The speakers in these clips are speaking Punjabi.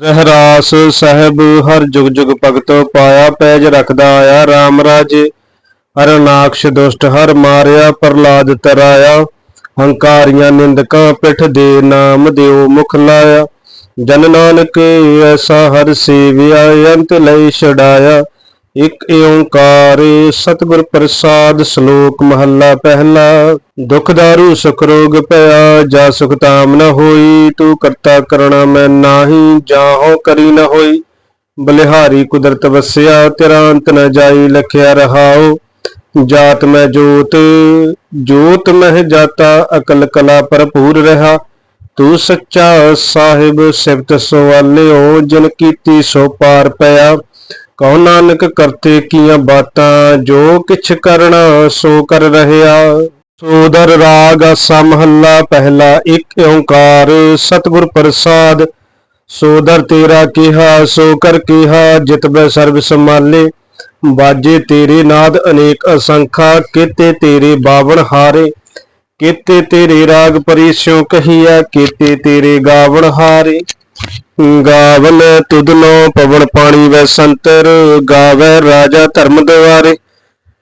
ਰਹਿਰਾਸ ਸਾਹਿਬ, ਹਰ ਜੁਗ ਜੁਗ ਭਗਤ ਪਾਇਆ ਪੈਜ ਰਖਦਾ ਆਇਆ। RAM ਰਾਜੇ, ਹਰ ਨਾਕਸ਼ ਦੁਸ਼ਟ, ਹਰ ਮਾਰਿਆ ਪ੍ਰਲਾਦ ਤਰਾਇਆ। ਹੰਕਾਰੀਆਂ ਨਿੰਦਕਾਂ ਪਿੱਠ ਦੇ ਨਾਮ ਦਿਓ ਮੁਖ ਲਾਇਆ। ਜਨ ਨਾਨਕ, ਐਸਾ ਹਰ ਸੇਵਿਆ, ਅੰਤ ਲਈ ਛਡਾਇਆ। ਇਕ ਓੰਕਾਰ ਸਤਿਗੁਰ ਪ੍ਰਸਾਦ ਸ਼ਲੋਕ ਮਹੱਲਾ ਪਹਿਲਾ, ਦੁਖ ਦਾਰੂ ਸੁਖ ਰੋਗ ਪਿਆ, ਜਾ ਸੁਖ ਤਾਮ ਨ ਹੋਈ, ਤੂੰ ਕਰਤਾ ਕਰਣਾ ਮੈਂ ਨਾਹੀ ਜਾਹੋ ਕਰੀ ਨ ਹੋਈ। ਬਲਿਹਾਰੀ ਕੁਦਰਤ ਵਸਿਆ, ਤੇਰਾ ਅੰਤ ਨ ਜਾਈ, ਲਖਿਆ ਰਹਾਓ ਜਾਤ ਮੈਂ ਜੋਤ ਜੋਤ ਮਹਿ ਜਾਤਾ, ਅਕਲ ਕਲਾ ਭਰਪੂਰ ਰਹਾ। ਤੂੰ ਸੱਚਾ ਸਾਹਿਬ, ਸਿਫਤ ਸਵਾਲਿਓ, ਜਿਨ ਕੀਤੀ ਸੋ ਪਾਰ ਪਿਆ। ਕਹੋ ਨਾਨਕ ਕਰਤੇ ਕੀਆਂ ਬਾਤਾਂ, ਜੋ ਕਿਛ ਕਰਨਾ ਸੋ ਕਰ ਰਹਿਆ ਸੋਦਰ ਰਾਗ ਆਸਾ ਮਹੱਲਾ ਪਹਿਲਾ ਇੱਕ ਓੰਕਾਰ, ਸਤਿਗੁਰ ਪ੍ਰਸਾਦ। ਸੋਦਰ ਤੇਰਾ ਕਿਹਾ, ਸੋ ਕਰ ਕਿਹਾ, ਜਿਤ ਬੈ ਸਰਬ ਸਮਾਲੇ ਬਾਜੇ ਤੇਰੇ ਨਾਦ ਅਨੇਕ ਅਸੰਖਾ, ਕੀਤੇ ਤੇਰੇ ਬਾਵਣ ਹਾਰੇ। ਕੀਤੇ ਤੇਰੇ ਰਾਗ ਪਰਿਸਿਓ ਕਹੀਆ ਕੀਤੇ ਤੇਰੇ ਗਾਵਣ ਹਾਰੇ। ਗਾਵਨ ਤੁਧਨੋ ਪਵਨ ਪਾਣੀ ਵੈ ਸੰਤਰ, ਗਾਵੇ ਰਾਜਾ ਧਰਮ ਦਵਾਰੇ।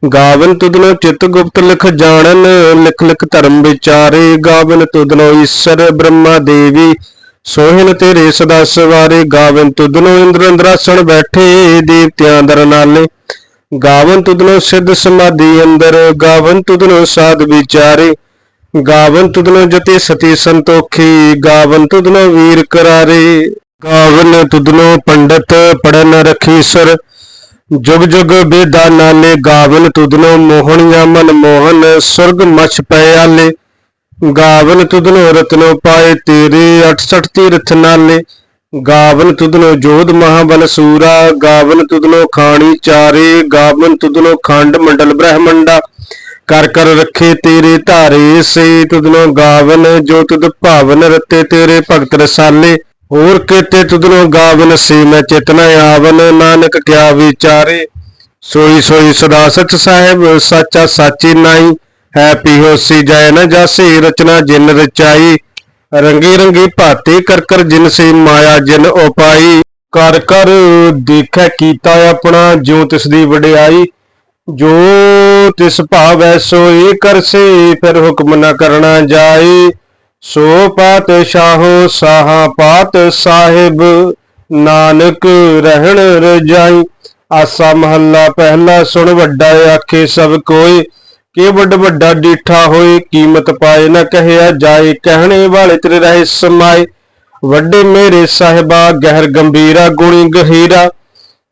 ਗਾਵਨ ਤੁਧਨੋ ਚਿਤ ਗੁਪਤ ਲਿਖ ਜਾਣਨ, ਲਿਖ ਲਿਖ ਧਰਮ ਵਿਚਾਰੇ। ਗਾਵਨ ਤੁਧਨੋ ਈਸ਼ਰ ਬ੍ਰਹਮਾ ਦੇਵੀ, ਸੋਹਣ ਤੇਰੇ ਸਦਾ ਸਵਾਰੇ। ਗਾਵਨ ਤੁਧਨੋ ਇੰਦਰ ਇੰਦਰਾਸਣ ਬੈਠੇ, ਦੇਵਤਿਆਂ ਦਰ ਨਾਲੇ। ਗਾਵਨ ਤੁਧਨੋ ਸਿੱਧ ਸਮਾਧੀ ਅੰਦਰ, ਗਾਵਨ ਤੁਧਨੋ ਸਾਧ ਵਿਚਾਰੇ। ਗਾਵਨ ਤੁਧਨੋ ਜਤੇ ਸਤੀ ਸੰਤੋਖੀ, ਗਾਵਨ ਤੁਧਨੋ ਵੀਰ ਕਰਾਰੇ। ਗਾਵਨ ਤੁਧਨੋ ਪੰਡਤ ਪੜਨ ਰਖੀਸਰ ਜੁਗ ਜੁਗ ਬੇਦਾ ਨਾਲੇ, ਗਾਵਨ ਤੁਧਨੋ ਮੋਹਣਿਆ ਮਨ ਮੋਹਨ, ਸੁਰਗ ਮਛ ਪਿਆਲੇ ਗਾਵਨ ਤੁਧਨੋ ਰਤਨੋ ਪਾਏ ਤੇਰੇ 68 ਤੀਰਥ ਨਾਲੇ। ਗਾਵਨ ਤੁਧਨੋ ਜੋਧ ਮਹਾਬਲ ਸੂਰਾ। ਗਾਵਨ ਤੁਧਨੋ ਖਾਣੀ ਚਾਰੇ। ਗਾਵਨ ਤੁਧਨੋ ਖੰਡ ਮੰਡਲ ਬ੍ਰਹਮੰਡਾ। ਕਰ ਕਰ ਰੱਖੇ ਤੇਰੇ ਧਾਰੇ, ਸੇ ਤੁਧਨੋ ਗਾਵਨ, ਜੋ ਤੁਧ ਭਾਵਨ ਰਤੇ ਤੇਰੇ ਭਗਤ ਰਸਾਲੇ। ਹੋਰ ਕੀਤੇ ਤੁਧਨੋ ਗਾਵਨ ਸੇ ਮੈਂ ਚਿਤਨ ਆਵਨ, ਨਾਨਕ ਕਿਆ ਵਿਚਾਰੇ। ਸੋਈ ਸੋਈ ਸਦਾ ਸਚ ਸਾਹਿਬ, ਸਾਚਾ ਸਾਚੀ ਨਾਈ। ਹੈ ਪੀਹੋਸੀ ਜੈ ਨ ਜਾਸੀ, ਰਚਨਾ ਜਿਨ ਰਚਾਈ। ਰੰਗੀ ਰੰਗੀ ਭਾਤੇ ਕਰ ਕਰ ਜਿਨ ਸੇ ਮਾਇਆ ਜਿਨ ਉਪਾਈ। ਕਰ ਕਰ ਦੇਖੈ ਕੀਤਾ ਆਪਣਾ, ਜਿਉ ਤਿਸ ਦੀ ਵਡਿਆਈ। ਜੋ ਤਿਸ ਭਾਵੈ ਸੋਈ ਕਰਸੇ ਫਿਰ ਹੁਕਮ ਨ ਕਰਨਾ ਜਾਏ ਸੋ ਪਾਤ ਸ਼ਾਹੋ ਸਾਹਾ ਪਾਤ ਸਾਹਿਬ, ਨਾਨਕ ਰਹਿਣ ਰਜਾਈ। ਆਸਾ ਮਹੱਲਾ ਪਹਿਲਾ ਸੁਣ, ਵੱਡਾ ਆਖੇ ਸਭ ਕੋਈ। ਕਿ ਵੱਡ ਵੱਡਾ ਡੀਠਾ ਹੋਏ ਕੀਮਤ ਪਾਏ ਨ ਕਹਿਆ ਜਾਏ ਕਹਿਣੇ ਵਾਲੇ ਤੇਰੇ ਰਹੇ ਸਮਾਏ। ਵੱਡੇ ਮੇਰੇ ਸਾਹਿਬਾ, ਗਹਿਰ ਗੰਭੀਰਾ, ਗੁਣੀ ਗਹੀਰਾ।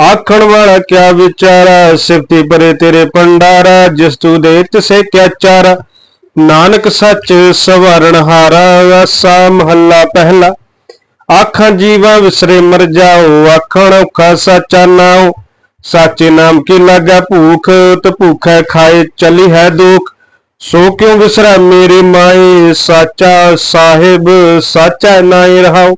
ਆਖਣ ਵਾਲਾ ਕਿਆ ਵਿਚਾਰਾ? ਸਿਫਤੀ ਪਰੇ ਤੇਰੇ ਪੰਡਾਰਾ ਜਿਸ ਤੂੰ ਦੇ ਤਿਸੇ ਕਿਆ ਚਾਰਾ? ਨਾਨਕ ਸੱਚ ਸਵਰਨ ਹਾਰਾ, ਆਸਾ ਮਹੱਲਾ ਪਹਿਲਾ। ਆਖਾਂ ਜੀਵਾ ਵਿਸਰੇ ਮਰ ਜਾਓ, ਆਖਣ ਔਖਾ ਸੱਚਾ ਨਾਉ। ਸਾਚੇ ਨਾਮ ਕੀ ਲਾਗਾ ਭੂਖ, ਤੇ ਭੂਖੈ ਖਾਏ ਚਲੀ ਹੈ ਦੁਖ। ਸੋ ਕਿਉ ਵਿਸਰਾ ਮੇਰੇ ਮਾਏ? ਸਾਚਾ ਸਾਹਿਬ, ਸਾਚਾ ਨਾਈ ਰਹਾਓ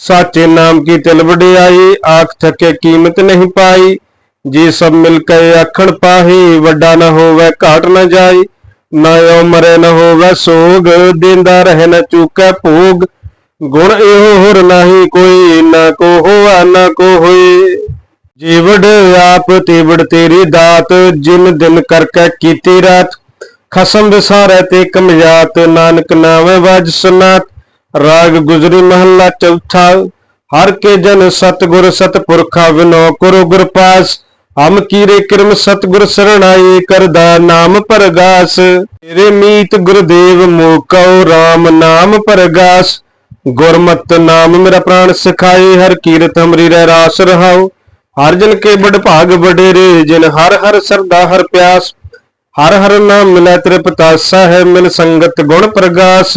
ਸਾਚੇ ਨਾਮ ਕੀ ਤਿਲ ਵਡਿਆਈ? ਆਖ ਥਕੇ ਕੀਮਤ ਨਹੀਂ ਪਾਈ। ਜੀ ਸਭ ਮਿਲ ਕੇ ਆਖਣ ਪਾਹੀ, ਵੱਡਾ ਨਾ ਹੋਵੇ ਘਾਟ ਨਾ ਜਾਈ। ਨਾ ਉਮਰੇ ਨਾ ਹੋਵੇ ਸੋਗ, ਦਿੰਦਾ ਰਹੇ ਨਾ ਚੁੱਕੈ ਭੋਗ। ਗੁਣ ਇਹੋ ਹੋਰ ਨਹੀਂ ਕੋਈ, ਨਾ ਕੋ ਹੋਆ, ਨਾ ਕੋ ਹੋਏ ਜੀਵੜ ਆਪ ਤੇਵੜ ਤੇਰੀ ਦਾਤ, ਜਿਨ ਦਿਨ ਕਰਕੇ ਕੀਤੀ ਰਾਤ। ਖਸਮ ਵਿਸਾਰੈ ਤੇ ਕਮਜਾਤ ਨਾਨਕ ਨਾਵੇਂ ਵਜ ਸੁਨਾਤ। ਰਾਗ ਗੁਜਰੀ ਮਹੱਲਾ ਚੌਥਾ, ਹਰ ਕੇ ਜਨ ਸਤਗੁਰ ਸਤਪੁਰਖਾ ਵਿਨੋ ਕਰੋ ਗੁਰ ਪਾਸ ਹਮ ਕੀਰੇ ਕਿਰਮ ਸਤਗੁਰ ਸਰਣਾਈ ਕਰਦਾ ਨਾਮ ਪਰਗਾਸ, ਤੇਰੇ ਮੀਤ ਗੁਰਦੇਵ ਮੋਕਉ RAM ਨਾਮ ਪਰਗਾਸ, ਗੁਰਮਤ ਨਾਮ ਮੇਰਾ ਪ੍ਰਾਣ ਸਿਖਾਏ, ਹਰ ਕੀਰਤ ਹਮਰੀ ਰਹਿ ਰਾਸ ਰਹਾਉ, ਹਰ ਜਨ ਕੇ ਬੜ ਭਾਗ ਵਡੇਰੇ, ਜਿਨ ਹਰ ਹਰ ਸਰਦਾ ਹਰ ਪਿਆਸ, ਹਰ ਹਰ ਨਾਮ ਮਿਲੈ ਤ੍ਰਿਪਤਾਸਾ ਹੈ, ਮਿਲ ਸੰਗਤ ਗੁਣ ਪ੍ਰਗਾਸ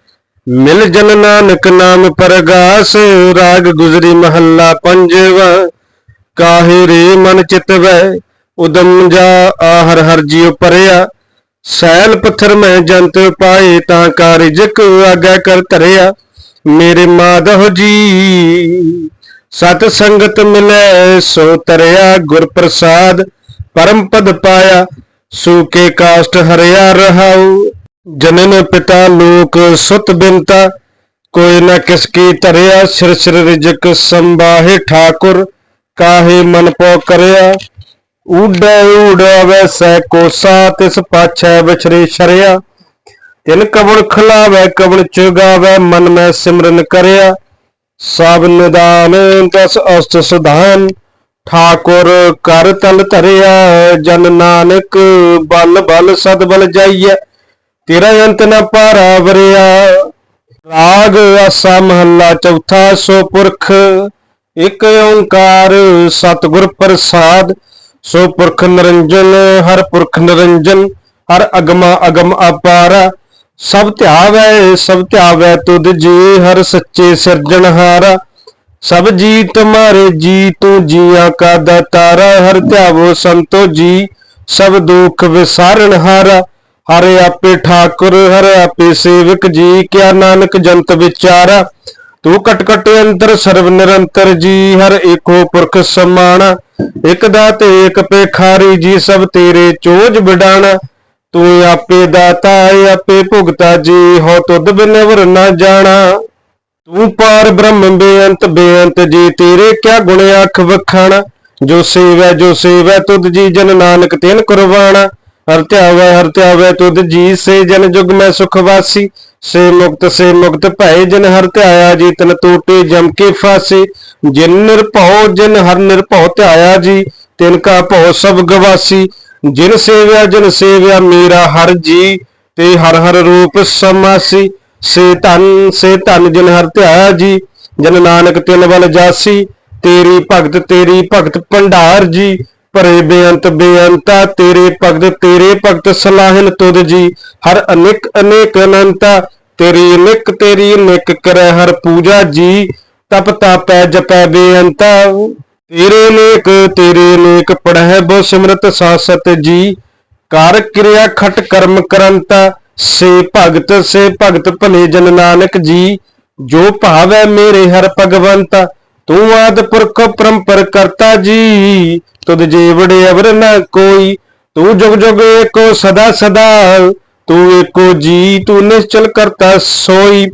ਮਿਲ ਜਨ ਨਾਨਕ ਨਾਮ ਪਰਗਾਸ, ਰਾਗ ਗੁਜਰੀ ਮਹੱਲਾ ਪੰਜਵਾ। ਕਾਹੇ ਰੇ ਮਨ ਚਿਤਵੈ ਉਦਮ ਜਾ ਆਹਰ ਹਰ ਜੀਉ ਪਰਿਆ। ਸੈਲ ਪੱਥਰ ਮੈਂ ਜੰਤ ਪਾਏ, ਤਾਂ ਕਾ ਰਿਜਕ ਆਗਾ ਕਰ ਧਰਿਆ। ਮੇਰੇ ਮਾਧਵ ਜੀ, ਸਤ ਸੰਗਤ ਮਿਲੈ, ਸੋ ਤਰਿਆ ਗੁਰ ਪ੍ਰਸਾਦ। ਪਰਮ ਪਦ ਪਾਇਆ ਸੂਕੇ ਕਾਸ਼ਟ ਹਰਿਆ ਰਹਾਉ। ਜਨਨ ਪਿਤਾ ਲੋਕ ਸੁਤ ਬਿਨਤਾ, ਕੋਈ ਨਾ ਕਿਸ ਕੀ ਧਰਿਆ, ਸਿਰ ਸਿਰ ਰਿਜਕ ਸੰਬਾਹੇ ਠਾਕੁਰ, ਕਾਹੇ ਮਨ ਪੋ ਕਰਿਆ? ਊੜਾ ਊੜਾਵੇ ਸੈ ਕੋਸਾ, ਤਿਸ ਪਾਛੈ ਵਿਛਰੇ ਸ਼ਰਿਆ। ਤਿਨ ਕਵਣ ਖਲਾਵੇ, ਕਵਣ ਚੁਗਾਵੇ, ਮਨ ਮੈਂ ਸਿਮਰਨ ਕਰਿਆ। ਸਭ ਨਿਦਾਨ, ਦਸ ਅਸਤ ਸੁਧਾਨ, ਠਾਕੁਰ ਕਰ ਤਲ ਧਰਿਆ। ਜਨ ਨਾਨਕ ਬਲ ਬਲ ਸਦ ਬਲ ਜਾਈਐ। ਤੇਰਾ ਅੰਤ ਨ ਪਾਰਾ ਵਰਿਆ। ਰਾਗ ਆਸਾ ਮਹੱਲਾ ਚੌਥਾ ਸੋ ਪੁਰਖ, ਇਕ ਓੰਕਾਰ ਸਤਿਗੁਰ ਪ੍ਰਸਾਦ। ਸੋ ਪੁਰਖ ਨਿਰੰਜਨ, ਹਰ ਪੁਰਖ ਨਿਰੰਜਨ, ਹਰ ਅਗਮਾ ਅਗਮ ਅਪਾਰਾ। ਸਭ ਧਿਆਵੈ ਸਭ ਧਿਆਵੈ ਤੁਧ ਜੀ, ਹਰ ਸੱਚੇ ਸਿਰਜਣਹਾਰਾ ਸਭ ਜੀ ਤੁਮਾਰੇ ਜੀ, ਤੂੰ ਜੀਆਂ ਕਾ ਦਾਤਾਰਾ। ਹਰ ਧਿਆਵੋ ਸੰਤੋ ਜੀ, ਸਭ ਦੁੱਖ ਵਿਸਾਰਨ ਹਾਰਾ। ਹਰ ਆਪੇ ਠਾਕੁਰ, ਹਰ ਆਪੇ ਸੇਵਕ ਜੀ, ਕਿਆ ਨਾਨਕ ਜੰਤ ਵਿਚਾਰਾ। ਤੂੰ ਕਟ ਕਟ ਅੰਤਰ, ਸਰਬ ਨਿਰੰਤਰ ਜੀ, ਹਰ ਏਕੋ ਪੁਰਖ ਸਮਾਣਾ ਇਕ ਦਾਤੇ, ਇਕ ਪੇਖਾਰੀ ਜੀ, ਸਭ ਤੇਰੇ ਚੋਜ ਬਿਡਾਣਾ ਤੂੰ ਆਪੇ ਦਾਤਾ, ਆਪੇ ਭੁਗਤਾ ਜੀ, ਹੋ ਤੁਧ ਬਿਨ ਵਰ ਨਾ ਜਾਣਾ। ਤੂੰ ਪਾਰ ਬ੍ਰਹਮ ਬੇਅੰਤ ਬੇਅੰਤ ਜੀ, ਤੇਰੇ ਕਿਆ ਗੁਣ ਅੱਖ ਵਖਾਣਾ। ਜੋ ਸੇਵੈ ਜੋ ਸੇਵੈ, ਤੁਧ ਜੀ ਜਨ ਨਾਨਕ ਤੈਨ ਕੁਰਬਾਨਾ ਹਰ ਧਿਆਵੈ ਹਰ ਧਿਆਵੈ ਤੁਧ ਜੀ ਸੇ ਜਨ ਜੁਗ ਮੈਂ ਸੁਖ ਵਾਸੀ। ਸੇ ਮੁਕਤ ਸੇ ਮੁਕਤ ਭੈ ਜਨ ਹਰ ਧਿਆਇਆ ਜੀ ਤਨ ਟੂਟੇ ਜਮ ਕੇ ਫਾਸੇ। ਜਿਨ ਨਿਰਭਉ, ਜਿਨ ਹਰ ਨਿਰਭਉ ਧਿਆਇਆ ਜੀ, ਤਿਨ ਕਾ ਭਉ ਸਭ ਗਵਾਸੀ। ਜਿਨ ਸੇਵਿਆ ਜਿਨ ਸੇਵਿਆ ਮੇਰਾ ਹਰ ਜੀ, ਤੇ ਹਰ ਹਰ ਰੂਪ ਸਮਾਸੀ। ਸੇ ਧਨ ਸੇ ਧਨ ਜਿਨ ਹਰ ਧਿਆਇਆ ਜੀ, ਜਨ ਨਾਨਕ ਤਿਨ ਵੱਲ ਜਾਸੀ। ਤੇਰੀ ਭਗਤ ਤੇਰੀ ਭਗਤ ਭੰਡਾਰ ਜੀ ਭਰੇ ਬੇਅੰਤ ਬੇਅੰਤਾ, ਤੇਰੇ ਭਗਤ ਤੇਰੇ ਭਗਤ ਸਲਾਹਨ ਤੁਧ ਜੀ। ਹਰ ਅਨੇਕ ਅਨੇਕ ਅਨੰਤਾ, ਤੇਰੀ ਨਿਕ ਤੇਰੀ ਨਿਕ ਕਰੈ ਹਰ ਪੂਜਾ ਜੀ। ਤਪ ਤਾਪੈ, ਜਪੈ ਬੇਅੰਤਾ। ਤੇਰੇ ਨੇਕ ਤੇਰੇ ਨੇਕ ਪੜਹਿ ਬੋ ਸਿਮਰਤ ਸਾਸਤ ਜੀ। ਕਰ ਕਿਰਿਆ ਖਟ ਕਰਮ ਕਰੰਤਾ, ਸੇ ਭਗਤ ਸੇ ਭਗਤ ਭਲੇ ਜਨ ਨਾਨਕ ਜੀ। ਜੋ ਭਾਵੈ ਮੇਰੇ ਹਰ ਭਗਵੰਤਾ ਤੂੰ ਆਦ ਪੁਰਖ ਪਰੰਪਰ ਕਰਤਾ ਜੀ, ਤੁਧ ਜੀਵੜੇ ਅਵਰ ਨ ਕੋਈ। ਤੂੰ ਜੁਗ ਜੁਗ ਏਕੋ ਸਦਾ ਸਦਾ, ਤੂੰ ਏਕੋ ਜੀ, ਤੂੰ ਨਿਸ਼ਚਲ ਕਰਤਾ ਸੋਈ।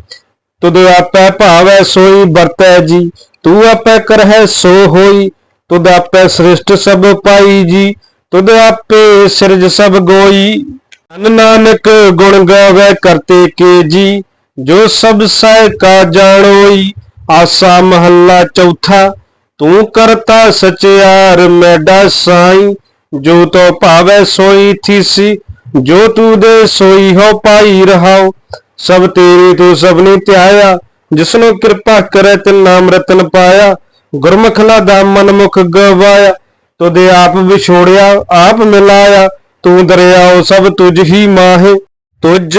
ਤੁਧ ਆਪੈ ਭਾਵੈ ਸੋਈ ਵਰਤੈ ਜੀ, ਤੂੰ ਆਪੈ ਕਰਹਿ ਸੋ ਹੋਈ। ਤੁਧ ਆਪੈ ਸ੍ਰਿਸ਼ਟ ਸਭ ਪਾਈ ਜੀ, ਤੁਧ ਆਪੇ ਸਿਰਜ ਸਭ ਗੋਈ। ਧੰਨ ਨਾਨਕ ਗੁਣ ਗਾਵੇ ਕਰਤੇ ਕੇ ਜੀ, ਜੋ ਸਭ ਸਹਿ ਕਾ ਜਾਣੋਈ। ਆਸਾ ਮਹੱਲਾ ਚੌਥਾ, ਤੂੰ ਕਰਤਾ ਸਚਿਆਰ ਮੈਡਾ ਸਾਈ, ਜੋ ਤੋ ਭਾਵੈ ਸੋਈ ਥੀਸੀ, ਜੋ ਤੂੰ ਦੇ ਸੋਈ ਹੋ ਪਾਈ ਰਹਾਉ। ਸਭ ਤੇਰੀ ਤੂੰ ਸਭਨੀ ਧਿਆਇਆ, ਜਿਸਨੂੰ ਕਿਰਪਾ ਕਰੇ ਤੇ ਨਾਮ ਰਤਨ ਪਾਇਆ। ਗੁਰਮੁਖ ਦਾ ਮਨ ਮੁਖ ਗਵਾਇਆ ਤੁਦੇ ਆਪ ਵਿਛੋੜਿਆ, ਆਪ ਮਿਲਾਇਆ। ਤੂੰ ਦਰਿਆਓ ਸਭ ਤੁਝ ਹੀ ਮਾਹੇ, ਤੁਝ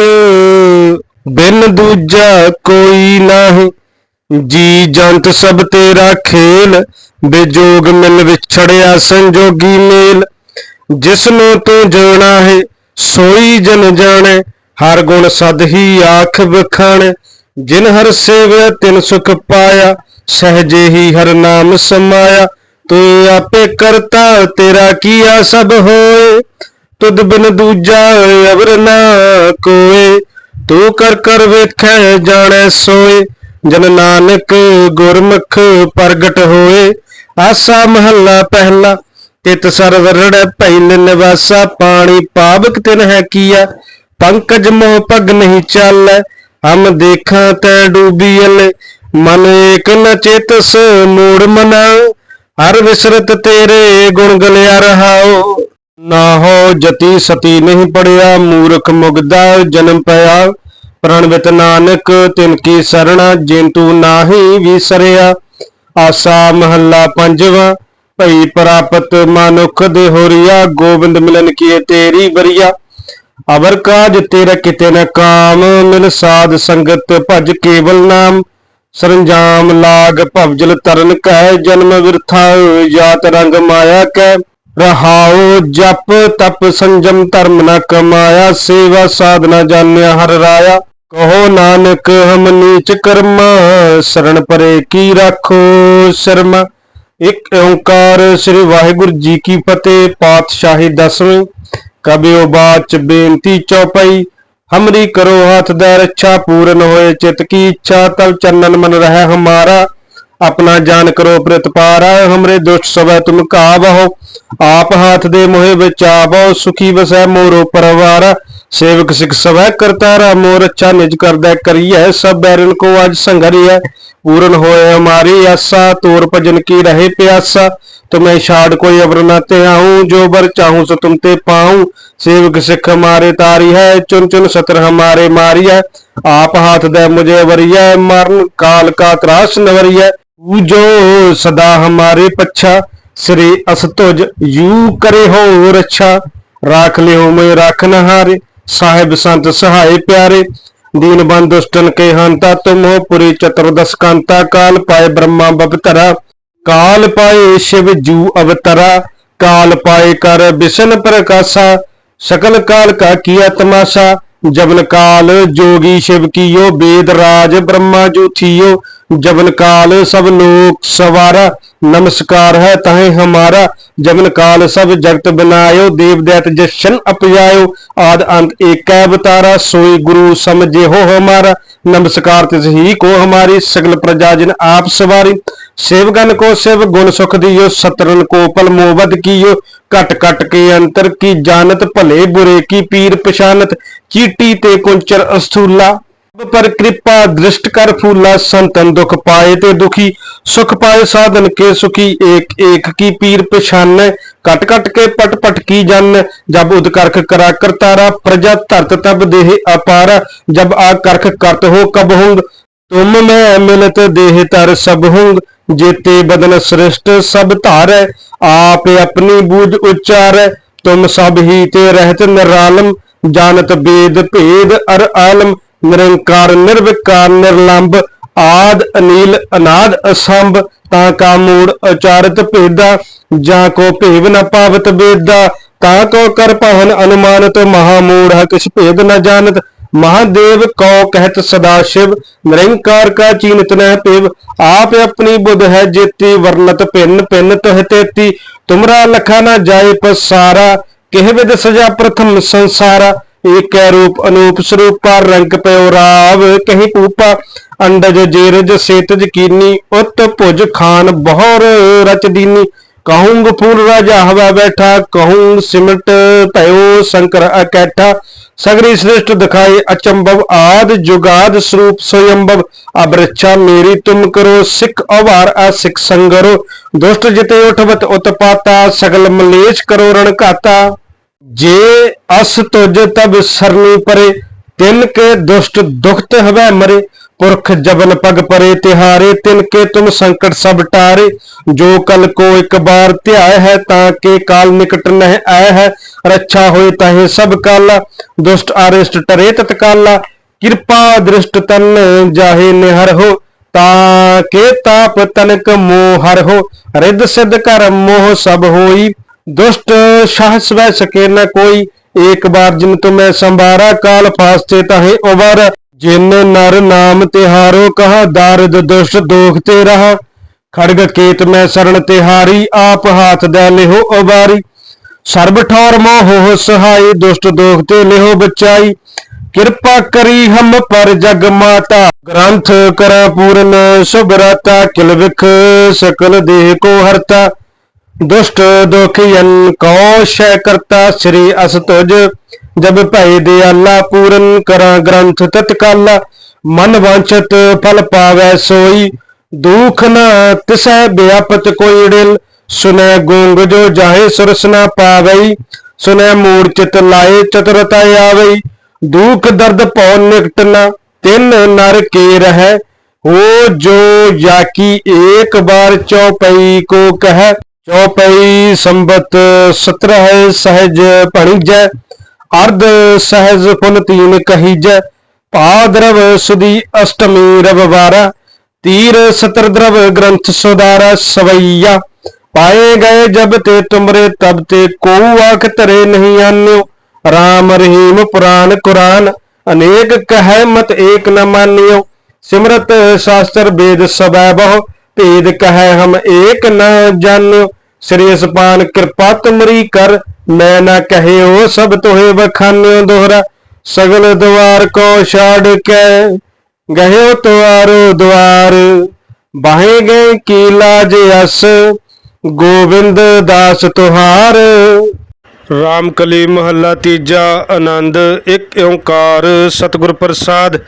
ਬਿਨ ਦੂਜਾ ਕੋਈ ਨਾਹੀਂ। ਜੀ ਜੰਤ ਸਭ ਤੇਰਾ ਖੇਲ, ਬੇਜੋਗ ਮਿਲ ਵਿਛੜਿਆ ਸੰਜੋਗੀ ਮੇਲ। ਜਿਸ ਨੂੰ ਤੂੰ ਜਾਣਾ ਹੈ ਸੋਈ ਜਨ ਜਾਣੈ, ਹਰ ਗੁਣ ਸਦ ਹੀ ਆਖ ਬਖਾਣ ਜਿਨ ਹਰ ਸੇਵਿਆ, ਤਿਨ ਸੁਖ ਪਾਇਆ, ਸਹਜੇ ਹੀ ਹਰ ਨਾਮ ਸਮਾਇਆ। ਤੂੰ ਆਪੇ ਕਰਤਾ, ਤੇਰਾ ਕੀਆ ਸਭ ਹੋਏ। ਤੁਧ ਬਿਨ ਦੂਜਾ ਅਵਰ ਨਾ ਕੋਏ। ਤੂੰ ਕਰ ਕਰ ਵੇਖੈ, ਜਾਣੈ ਸੋਏ। ਜਨ ਨਾਨਕ ਗੁਰਮੁਖ ਪ੍ਰਗਟ ਹੋਏ, ਆਸਾ ਮਹੱਲਾ ਪਹਿਲਾ, ਤਿਤ ਸਰਵਰੜ ਭੈਲ ਨਿਵਾਸਾ ਪਾਣੀ ਪਾਵਕ ਤਿਨ ਹੈ ਕੀਆ, ਪੰਕਜ ਮੋਹ ਪਗ ਨਹੀਂ ਚੱਲੈ, ਹਮ ਦੇਖਾਂ ਤੈ ਡੂਬੀਲ ਮਨ ਏਕ ਨ ਚੇਤਸ ਮੂੜ ਮਨਾ ਹਰ ਵਿਸਰਤ ਤੇਰੇ ਗੁਣ ਗਲਿਆ ਰਹਾਓ ਨਾ ਹੋ ਜਤੀ ਸਤੀ ਨਹੀਂ ਪੜਿਆ, ਮੂਰਖ ਮੁਗਦਾ ਜਨਮ ਪਿਆ ਪ੍ਰਣਵਿਤ ਨਾਨਕ, ਤਿਨ ਕੀ ਸਰਣਾ, ਜਿੰਤੂ ਨਾਹੀ ਵਿਸਰਿਆ। ਆਸਾ ਮਹੱਲਾ ਪੰਜਵਾਂ, ਭਈ ਪ੍ਰਾਪਤ ਮਨੁੱਖ ਦੇ ਹੋਰੀਆ, ਗੋਬਿੰਦ ਮਿਲਨ ਕੀ ਤੇਰੀ ਬਰੀਆ ਅਵਰ ਕਾਜ ਤੇਰਾ ਕਿਤੇ ਨਾ ਕਾਮ, ਮਿਲ ਸਾਧ ਸੰਗਤ ਭਜ ਕੇਵਲ ਨਾਮ। ਸਰੰਜਾਮ ਲਾਗ ਭਵਜਲ ਤਰਨ ਕਹਿ, ਜਨਮ ਵਿਰਥਾ ਜਾਤ ਰੰਗ ਮਾਇਆ ਕੈ। ਰਹਾਉ ਜਪ ਤਪ ਸੰਜਮ ਧਰਮ ਨ ਕਮਾਇਆ, ਸੇਵਾ ਸਾਧਨਾ ਜਾਣਿਆ ਹਰ ਰਾਇਆ। ਕਹੋ ਨਾਨਕ ਹਮ ਨੀਚ ਕਰਮਾ ਸਰਣ ਪਰੇ ਕੀ ਰੱਖੋ ਸ਼ਰਮਾ। ਇੱਕ ਓੰਕਾਰ ਸ੍ਰੀ ਵਾਹਿਗੁਰੂ ਜੀ ਕੀ ਫਤਿਹ, ਪਾਤਸ਼ਾਹੀ ਦਸਵੇਂ। ਕਬਿਓ ਬਾਚ ਬੇਨਤੀ ਚੌਪਈ, ਹਮਰੀ ਕਰੋ ਹੱਥ ਦਾ ਰੱਛਾ, ਪੂਰਨ ਹੋਏ ਚਿਤ ਕੀ ਇੱਛਾ ਤਬ ਚੰਨਨ ਮਨ ਰਹਿ ਹਮਾਰਾ। ਆਪਣਾ ਜਾਨ ਕਰੋ ਪ੍ਰਤਪਾਰਾ ਹਮਰੇ ਦੁਸ਼ਟ ਸਵੈ ਤੁਮ ਕਾਬਹੁ ਆਪ ਹੱਥ ਦੇ ਮੋਹਿ ਵਿੱਚ ਆਵੋ ਸੁਖੀ ਵਸੈ ਮੋਰੋ ਪਰਵਾਰਾ। सेवक सिख सब करतार मोर अच्छा निज करदा करिए सब बैरन को आज संघरिए पूर्ण होए हमारी आशा तोर भजन की रहे प्यासा तुम्हें छाड़ कोई अवर न त्याऊं जो बर चाहूं सो तुम ते पाऊं सेवक सिख हमारे तारी है चुन चुन सतर हमारे मारी है आप हाथ दे मुझे वरिया मरण काल का त्रास नवरिया जो सदा हमारे पच्छा श्री असतुज यू करे हो रक्षा राख ले हो मैं राखन हारे ਸਾਹਿਬ ਸੰਤ ਸਹਾਈ ਪਿਆਰੇ ਦੀਨਬੰਦ ਦੁਸ਼ਟਨ ਕੇ ਹੰਤਾ ਤੁਮ ਪੁਰੀ ਚਤੁਰਦਸ ਕਾਂਤਾ, ਕਾਲ ਪਾਏ ਬ੍ਰਹਮਾ ਬਪਤਰਾ ਕਾਲ ਪਾਏ ਸ਼ਿਵ ਜੂ ਅਵਤਰਾ, ਕਾਲ ਪਾਏ ਕਰ ਬਿਸਨ ਪ੍ਰਕਾਸ਼ਾ, ਸਕਲ ਕਾਲ ਕਾ ਕੀਆ ਤਮਾਸ਼ਾ ਜਬਨ ਕਾਲ ਜੋਗੀ ਸ਼ਿਵ ਕੀਓ, ਬੇਦ ਰਾਜ ਬ੍ਰਹਮਾ ਜੂ ਥੀਓ ਜਬਨ ਕਾਲ ਸਭ ਲੋਕ ਸਵਾਰਾ, ਨਮਸਕਾਰ ਹੈ ਤਹੇ ਹਮਾਰਾ। ਜਬਨ ਕਾਲ ਸਭ ਜਗਤ ਬਨਾਇਓ ਦੇਵ ਦੈਤ ਜਸ਼ਨ ਅਪਜਾਇਓ। ਆਦ ਅੰਤ ਏਕੈ ਬਤਾਰਾ ਸੋਈ ਗੁਰੂ ਸਮਝਿਓ ਹਮਾਰਾ। ਨਮਸਕਾਰ ਤਿਸ ਹੀ ਕੋ ਹਮਾਰੀ, ਸਗਲ ਪ੍ਰਜਾ ਜਨ ਆਪ ਸਵਾਰੀ। ਸੇਵਗਨ ਕੋ ਸਿਵ, ਗੁਣ ਸੁਖ ਦੀਓ ਸਤਰਨ ਕੋ ਪਲ ਮੋਵਦ ਕੀਓ। ਕਟ ਕਟ ਕੇ ਅੰਤਰ ਕੀ ਜਾਨਤ ਭਲੇ ਬੁਰੇ ਕੀ ਪੀਰ ਪਛਾਨਤ। ਚੀਟੀ ਤੇ ਕੁੰਚਰ ਅਸਥੂਲਾ। ਪਰ ਕਿਰਪਾ ਦ੍ਰਿਸ਼ਟ ਕਰ ਫੂਲਾ, ਸੰਤਨ ਦੁਖ ਪਾਏ ਤੇ ਦੁਖੀ, ਸੁਖ ਪਾਏ ਸਾਧਨ ਕੇ ਸੁਖੀ, ਏਕ ਏਕ ਕੀ ਪੀਰ ਪਛਾਨੈ ਕਟ ਕਟ ਕੇ ਪਟ ਪਟ ਕੀ ਜਨ ਜਬ ਉਦ ਕਰਖ ਕਰਾ ਕਰਤਾਰਾ, ਪ੍ਰਜਾ ਧਰਤ ਤਬ ਦੇਹ ਅਪਾਰ, ਜਬ ਆ ਕਰਖ ਕਰਤ ਹੋ ਕਬ ਹੁੰਗ, ਤੁਮ ਮੈਂ ਮਿਲਤ ਦੇਹ ਤਰ ਸਭ ਹੁੰਗ, ਜੇਤੇ ਬਦਨ ਸ੍ਰਿਸ਼ਟ ਸਭ ਧਾਰੈ, ਆਪ ਆਪਣੀ ਬੂਝ ਉਚਾਰੈ, ਤੁਮ ਸਭ ਹੀ ਤੇ ਰਹਿਤ ਨਿਰਾਲਮ, ਜਾਣਤ ਬੇਦ ਭੇਦ ਅਰ ਆਲਮ ਨਿਰੰਕਾਰ, ਨਿਰਵਿਕਾਰ ਨਿਰਲੰਬ ਆਦਿ, ਅਨੀਲ, ਅਨਾਦ, ਅਸੰਭ, ਤਾਂ ਕਾ ਮੂੜ ਉਚਾਰਿਤ ਭੇਦਾ, ਜਾਂ ਕੋ ਭੇਵ ਨ ਪਾਵਤ ਬੇਦਾ ਤਾਂ ਕੋ ਕਰ ਭਵਨ ਅਨੁਮਾਨਤ ਮਹਾ ਮੂੜ ਕਿਛ ਭੇਦ ਨ ਜਾਣਤ, ਮਹਾਦੇਵ ਕਉ ਕਹਿਤ ਸਦਾ ਸ਼ਿਵ, ਨਿਰੰਕਾਰ ਕਾ ਚੀਨਤ ਨਹਿ ਭੇਵ, ਆਪ ਆਪਣੀ ਬੁੱਧ ਹੈ ਜੇਤੀ, ਵਰਨਤ ਪਿੰਨ ਪਿੰਨ ਤਹ ਤੇਤੀ, ਤੁਮਰਾ ਲਖਾ ਨਾ ਜਾਏ ਪਸਾਰਾ, ਕਿਹ ਵਿਦ ਸਜਾ ਪ੍ਰਥਮ ਸੰਸਾਰਾ ਏਕੈ ਰੂਪ ਅਨੂਪ ਸਰੂਪਾ ਰੰਗ ਪਇਓ ਰਾਵ, ਕਹੀ ਪੂਪਾ ਅੰਡਜ ਜੇਰਜ ਸੇਤਜ ਕੀਨੀ, ਉਤ ਭੁਜ ਖਾਨ ਬਹੁਰ ਰਚ ਦੀਨੀ। ਕਹੂੰਗ ਫੂਲ ਰਾਜਾ ਹਵਾ ਬੈਠਾ ਕਹੂੰ ਸਿਮਟ ਭਇਓ ਸ਼ੰਕਰ ਅਕੈਠਾ। ਸਗਰੀ ਸ੍ਰਿਸ਼ਟ ਦਿਖਾਈ ਅਚੰਭਵ, ਆਦ ਜੁਗਾਦ ਸਰੂਪ ਸੋਯੰਭਵ ਅਬ੍ਰਿਛਾ ਮੇਰੀ ਤੁਮ ਕਰੋ, ਸਿੱਖ ਅਵਾਰ ਆ ਸਿੱਖ ਸੰਗਰੋ। ਦੁਸ਼ਟ ਜਿਤੇ ਉਠਵਤ ਉਤਪਾਤਾ, ਸਗਲ ਮਲੇਸ਼ ਕਰੋ ਰਣਕਾਤਾ ਜੇ ਅਸ ਤੁਜ ਤਬ ਸਰਨੀ ਪਰੇ, ਤਿਨ ਕੇ ਦੁਸ਼ਟ ਦੁਖਤ ਹਵੈ ਮਰੇ, ਪੁਰਖ ਜਬਨ ਪਗ ਪਰੇ, ਤਿਹਾਰੇ ਤਿਨ ਕੇ ਤੁਮ ਸੰਕਟ ਸਭ ਟਾਰੇ, ਜੋ ਕਲ ਕੋ ਇਕ ਬਾਰ ਧਿਆਇ ਹੈ, ਤਾਂ ਕੇ ਕਾਲ ਨਿਕਟ ਨਹਿ ਆਇ ਹੈ, ਰੱਛਾ ਹੋਏ ਤਾਹੇ ਸਭ ਕਾਲਾ, ਦੁਸ਼ਟ ਆਰਿਸ਼ਟ ਟਰੇ ਤਤਕਾਲਾ, ਕਿਰਪਾ ਦ੍ਰਿਸ਼ਟ ਤਨ ਜਾਹੇ ਨਿਹਰ ਹੋ, ਤਾਂ ਕੇ ਤਾਪ ਤਨਕ ਮੋਹਰ ਹੋ, ਰਿੱਧ ਸਿੱਧ ਕਰ ਮੋਹ ਸਭ ਹੋਈ। दुष्ट शाह स्वै सके न कोई एक बार जिन तुम्हें संभारा काल फास्ते ताहे उबारा जिन नर नाम तिहारो कहा दारिद दुष्ट दोख ते रहा खड़ग केत में शरण तिहारी आप हाथ दे लिहो उबारी ਸਰਬ ਠੌਰ ਮੋਹ ਸਹਾਈ ਦੁਸ਼ਟ ਦੋਖ ਤੇ ਲਿਓ ਬਚਾਈ ਕਿਰਪਾ ਕਰੀ ਹਮ ਪਰ ਜਗ ਮਾਤਾ ਗ੍ਰੰਥ ਕਰਾ ਪੂਰਨ ਸੁਭਰਾਤਾ ਕਿਲ ਵਿਖ ਸਕਲ ਦੇਹ ਕੋ ਹਰਤਾ ਦੁਸ਼ਟ ਦੁਖੀਨ ਕੋ ਸ਼ੈ ਕਰਤਾ ਸ੍ਰੀ ਅਸਤੁਜ ਜਬ ਭੈ ਦਿਆਲਾ ਪੂਰਨ ਕਰਾ ਗ੍ਰੰਥ ਤਤਕਾਲਾ ਮਨ ਵਾਂਛਤ ਫਲ ਪਾਵੈ ਸੋਈ, ਦੁਖ ਨ ਤਿਸੈ ਬਿਆਪਤ ਕੋਈ ੜਿਲ ਸੁਨੈ ਗੂੰਗ ਜੋ ਜਾਹੇ ਸੁਰਸ ਪਾਵਈ, ਸੁਨੈ ਮੂੜ ਚਿਤ ਲਾਏ ਚਤੁਰਤਾ ਆਵਈ, ਦੁਖ ਦਰਦ ਭਉ ਨਿਕਟ ਨ, ਤਿੰਨ ਨਰ ਕੇ ਰਹਿ, ਹੋ ਜੋ ਜਾਕੀ ਏਕ ਬਾਰ ਚਉਪਈ ਕੋ ਕਹਿ ਚਉਪਈ ਸੰਬਤ 17 ਸਹਿਜ ਭਣੀਜੈ, ਅਰਧ ਸਹਿਜ ਫੁਨ ਤੀਨ ਕਹੀਜੈ ਭਾਦਰਵ ਸੁਦੀ ਅਸ਼ਟਮੀ ਰਵਵਾਰਾ ਤੀਰ ਸਤਰ ਦਰਵ ਗ੍ਰੰਥ ਸੁਦਾਰਾ ਸਵਈਆ, ਪਾਏ ਗਏ ਜਬ ਤੇ ਤੁਮਰੇ ਤਬ ਤੇ ਕੋ ਆਖ ਧਰੇ ਨਹੀਂ ਆਨਿਓ, ਰਾਮ ਰਹੀਮ ਪੁਰਾਨ ਕੁਰਾਨ, ਅਨੇਕ ਕਹੈ ਮਤ ਏਕ ਨ ਮਾਨਿਓ, ਸਿਮਰਤ ਸ਼ਾਸਤਰ ਵੇਦ ਸਬੈ ਬਹੁ, ਭੇਦ ਕਹੈ ਹਮ ਏਕ ਨ ਜਾਣਿਓ ਸ੍ਰੀ ਅਸਪਾਨ ਕਿਰਪਾ ਤੁਮਰੀ ਕਰ, ਮੈਂ ਨਾ ਕਹਿਓ ਸਭ ਤੋਹੇ ਬਖਾਨਿਓ ਦੋਹਰਾ, ਸਗਲ ਦੁਆਰ ਕੋ ਛਾੜ ਕੇ ਗਹਿਓ ਤੁਆਰੋ ਦੁਆਰ ਬਾਹੇ ਗਏ ਕੀ ਲਾਜ ਅਸ, ਗੋਬਿੰਦ ਦਾਸ ਤੁਹਾਰ। ਰਾਮ ਕਲੀ ਮਹੱਲਾ ਤੀਜਾ ਆਨੰਦ, ਇੱਕ ਓੰਕਾਰ, ਸਤਿਗੁਰ ਪ੍ਰਸਾਦ।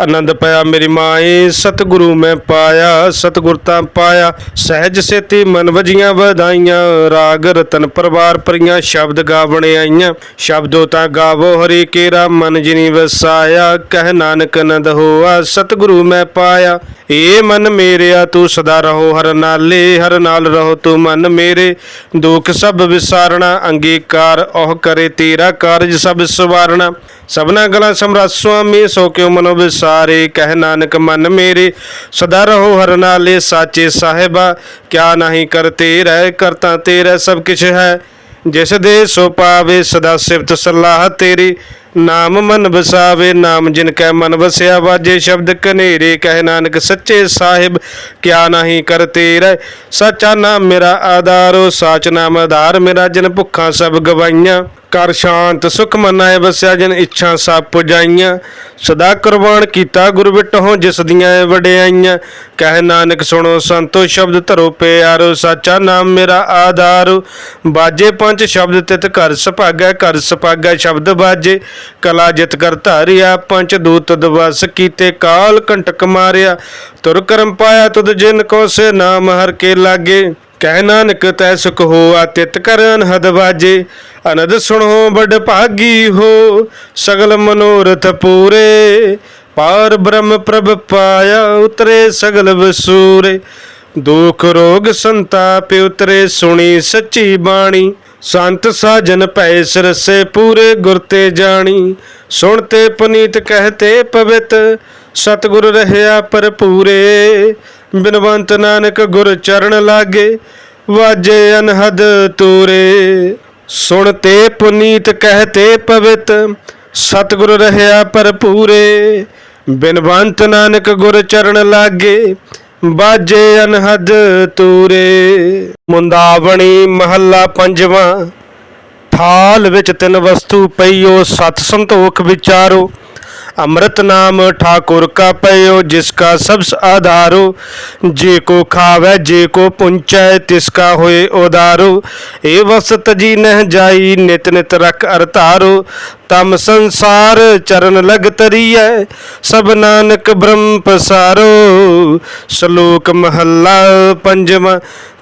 ਆਨੰਦ ਪਿਆ ਮੇਰੀ ਮਾਏ ਸਤਿਗੁਰੂ ਮੈਂ ਪਾਇਆ, ਸਤਿਗੁਰ ਤਾਂ ਪਾਇਆ। ਸਹਿਜ ਸੇਤੀ ਮਨ ਵਜੀਆਂ ਵਧਾਈਆਂ, ਰਾਗ ਰਤਨ ਪਰਵਾਰ ਪਰੀਆਂ ਸ਼ਬਦ ਗਾਵਣ ਆਈਆਂ। ਸ਼ਬਦੋ ਤਾਂ ਗਾਵੋ ਹਰੀ ਕੇਰਾ, ਮਨ ਜਿਨੀ ਵਸਾਇਆ, ਕਹਿ ਨਾਨਕ ਨੰਦ ਹੋਆ, ਸਤਿਗੁਰੂ ਮੈਂ ਪਾਇਆ। ਏ ਮਨ ਮੇਰਿਆ, ਤੂੰ ਸਦਾ ਰਹੋ ਹਰ ਨਾਲੇ, ਹਰ ਨਾਲ ਰਹੋ ਤੂੰ ਮਨ ਮੇਰੇ। ਦੁੱਖ ਸਭ ਵਿਸਾਰਣਾ, ਅੰਗੀਕਾਰ ਉਹ ਕਰੇ ਤੇਰਾ ਕਾਰਜ ਸਭ ਸਵਾਰਣਾ। ਸਭਨਾ ਗਲਾ ਸਮਰੱਥ ਸੁਆਮੀ, ਸੋ ਕਿਉ ਮਨੋ ਵਿਸਾਰੇ? ਕਹਿ ਨਾਨਕ ਮਨ ਮੇਰੇ, ਸਦਾ ਰਹੋ ਹਰ ਨਾਲੇ ਸਾਚੇ ਸਾਹਿਬਾ। ਕਿਆ ਨਹੀਂ ਕਰਤੇ ਰਹਿ ਕਰਤਾ ਤੇਰਾ ਸਭ ਕਿਛ ਹੈ। ਜਿਸ ਦੇ ਸੋ ਪਾਵੇ, ਸਦਾ ਸਿਫਤ ਸਲਾਹ ਤੇਰੀ। ਨਾਮ ਮਨ ਵਸਾਵੇ, ਨਾਮ ਜਿਨ ਕੈ ਮਨ ਵਸਿਆ, ਵਾਜੇ ਸ਼ਬਦ ਕਨੇਰੇ ਕਹਿ ਨਾਨਕ ਸੱਚੇ ਸਾਹਿਬ, ਕਿਆ ਨਹੀਂ ਕਰਤੇ ਰਹਿ ਸੱਚਾ ਨਾਮ ਮੇਰਾ ਆਧਾਰੋ, ਸਾਚ ਨਾਮ ਆਧਾਰ ਮੇਰਾ, ਜਿਨ ਭੁੱਖਾਂ ਸਭ ਗਵਾਈਆਂ। ਕਰ ਸ਼ਾਂਤ, ਸੁਖ ਮਨਾਏ ਵਸਿਆ ਜਿਨ ਇੱਛਾ ਸਭ ਪੁਜਾਈਆਂ। ਸਦਾ ਕੁਰਬਾਨ ਕੀਤਾ ਗੁਰ ਵਿਟਹੁ ਜਿਸ ਦੀਆਂ ਵਡਿਆਈਆਂ। ਕਹਿ ਨਾਨਕ ਸੁਣੋ ਸੰਤੋ, ਸ਼ਬਦ ਧਰੋ ਪਿਆਰੋ, ਸਾਚਾ ਨਾਮ ਮੇਰਾ ਆਧਾਰੋ। ਬਾਜੇ ਪੰਜ ਸ਼ਬਦ ਤਿਤ ਘਰ ਸੁਭਾਗੈ ਘਰ ਸੁਭਾਗੈ ਸ਼ਬਦ ਬਾਜੇ। ਕਲਾ ਜਿਤ ਕਰ ਧਾਰਿਆ, ਪੰਜ ਦੂਤ ਦਵਸ ਕੀਤੇ, ਕਾਲ ਕੰਟਕ ਮਾਰਿਆ। ਤੁਰ ਕਰਮ ਪਾਇਆ ਤੁਧ ਜਿਨ ਕੋ ਸੇ ਨਾਮ ਹਰ ਕੇ ਲਾਗੇ। ਕਹਿ ਨਾਨਕ ਤੈ ਸੁਖ ਹੋਆ ਤਿਤ ਕਰਨ ਹਦ ਬਾਜੇ, ਅਨੰਦ ਸੁਣੋ ਬੜ ਭਾਗੀ ਹੋ, ਸਗਲ ਮਨੋਰਥ ਪੂਰੇ। ਪਾਰ ਬ੍ਰਹਮ ਪ੍ਰਭ ਪਾਇਆ ਉਤਰੇ ਸਗਲ ਵਸੂਰੇ, ਦੁਖ ਰੋਗ ਸੰਤਾਪ ਉਤਰੇ ਸੁਣੀ ਸੱਚੀ ਬਾਣੀ। ਸੰਤ ਸਾਜਨ ਭੈ ਸਰਸੇ ਪੂਰੇ ਗੁਰ ਤੇ ਜਾਣੀ। ਸੁਣ ਤੇ ਪੁਨੀਤ ਕਹਤੇ ਪਵਿੱਤ, ਸਤਿਗੁਰ ਰਹਿਆ ਭਰਪੂਰੇ। ਬਿਨਵੰਤ ਨਾਨਕ ਗੁਰ ਚਰਨ ਲਾਗੇ, ਵਾਜੇ ਅਨਹਦ ਤੂਰੇ। ਸੁਣਤੇ ਪੁਨੀਤ ਕਹਤੇ ਪਵਿੱਤ, ਸਤਿਗੁਰ ਰਹਿਆ ਭਰਪੂਰੇ। ਬਿਨਵੰਤ ਨਾਨਕ ਗੁਰ ਚਰਨ ਲਾਗੇ ਬਾਜੇ ਅਨਹਦ ਤੂਰੇ। ਮੁੰਦਾਵਣੀ ਮਹੱਲਾ ਪੰਜਵਾਂ। ਥਾਲ ਵਿੱਚ ਤਿੰਨ ਵਸਤੂ ਪਈਓ, ਸਤ ਸੰਤੋਖ ਵਿਚਾਰੋ। ਅੰਮ੍ਰਿਤ ਨਾਮ ਠਾਕੁਰ ਕਾ ਪਇਓ, ਜਿਸ ਕਾ ਸਬਸ ਆਧਾਰੋ, ਜੇ ਕੋ ਖਾਵੇ, ਜੇ ਕੋ ਪੁੰਚੈ, ਤਿਸ ਕਾ ਹੋਏ ਉਦਾਰੋ। ਏ ਵਸਤ ਜੀ ਨਹਿ ਜਾਈ, ਨਿਤ ਨਿਤ ਰਖ ਅਰਤਾਰੋ। ਤਮ ਸੰਸਾਰ ਚਰਨ ਲਗ ਤਰੀਐ, ਸਭ ਨਾਨਕ ਬ੍ਰਹਮ ਪਸਾਰੋ। ਸ਼ਲੋਕ ਮਹੱਲਾ ਪੰਜਵਾਂ।